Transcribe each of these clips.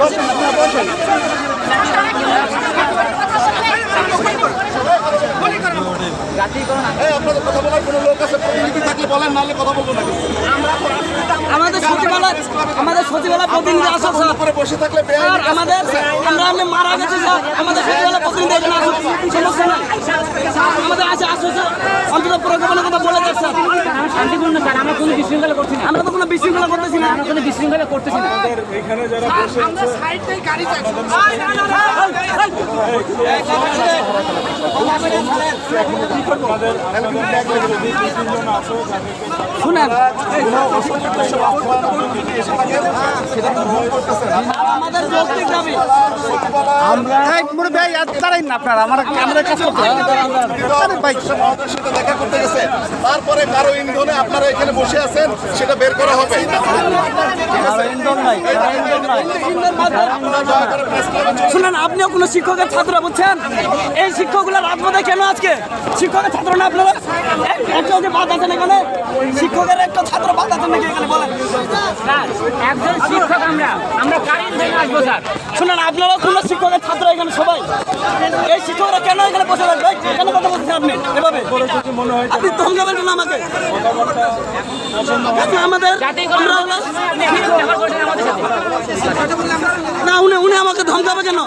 বসেন আপনারা বসেন। এই, আপনাদের কথা বলার কোনো লোক আছে প্রতিনিধি থাকলে বলেন নাহলে কথা বলব না আমাদের সচিবালয় আমাদের সচিবালয় প্রতিনিধি আসুক স্যার উপরে বসে থাকলে স্যার আমাদের আমরা আপনি মারা গেছি স্যার আমাদের সচিবালয় প্রতিনিধি এখানে আসুক সমস্যা নাই আমাদের আছে আসুক স্যার অন্তত প্রজ্ঞাপনের কথা বলে যাক স্যার শান্তিপূর্ণ স্যার আমরা কোনো বিশৃঙ্খলা করছি না আমরা তো কোনো বিশৃঙ্খলা করতেছি না আমরা কোনো বিশৃঙ্খলা করতেছি না শুনেন। আমাদের যৌক্তিক দাবি আমাদের সাথে দেখা করতে গেছে তারপরে কারও ইন্ধনে আপনারা এখানে বসে আছেন সেটা বের করা হবে। আপনারা শুনেন আপনিও কোনো শিক্ষকের ছাত্র বুঝছেন? এই শিক্ষকগুলো রাজপথে কেন আজকে? শিক্ষকের ছাত্র না আপনারা? এক- একটা যে বাদ আছেন এখানে? শিক্ষকের একটা ছাত্র বাদ আছেন নাকি এখানে? বলেন। একজন শিক্ষক আমরা। আমরা কারেন্ট ধরে আসব স্যার। শুনেন আপনারা কোনো শিক্ষকের ছাত্র এখানে সবাই? এই শিক্ষকরা কেন এখানে বসে থাকবে? কেন কথা বলছেন আপনি এভাবে? আপনি ধমকা বলবেন আমাকে। আপনি আমাদের না, উনি উনি আমাকে ধমকাবে কেন?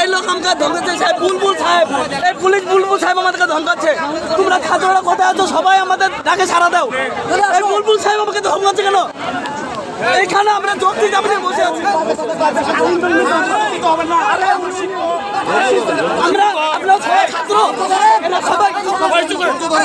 এই লোক আমাকে ধমকাচ্ছে, সাহেব, বুলবুল সাহেব। এই পুলিশ বুলবুল সাহেব আমাদেরকে ধমকাচ্ছে। তোমরা ছাত্ররা কোথায় আছো? সবাই আমাদের ডাকে সারা দাও। এই বুলবুল সাহেব আমাকে ধমকাচ্ছে কেন? এখানে আমরা যৌক্তিক দাবিতে বসে আছি। আমরা আমরা সবাই সবাই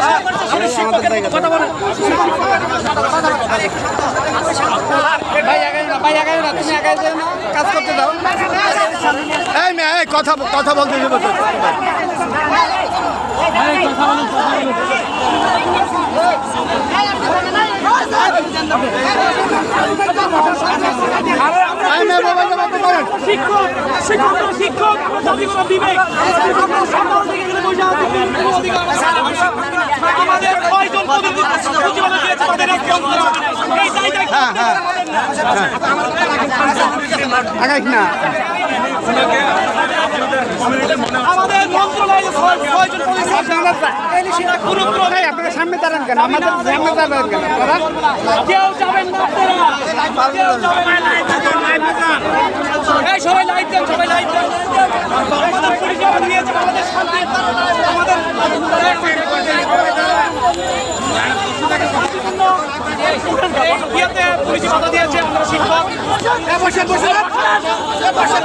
কথা কথা বলতে দেবো তো এই মেয়ে মোবাইলটা বন্ধ করেন শিক্ষক শিক্ষক শিক্ষক বিবেক। হবে না। আমাদের মন্ত্রণালয়ে সামনে দাঁড়ান কেন আমাদের সামনে দাঁড়ান কেন সবাই লাইট দেন, সবাই লাইট দেন আমাদের পরিচয় দিয়েছে আমাদের শান্তি আমাদের ইয়েতে পুলিশ বাধা দিয়েছে আমরা শিক্ষক বসে বসে বসে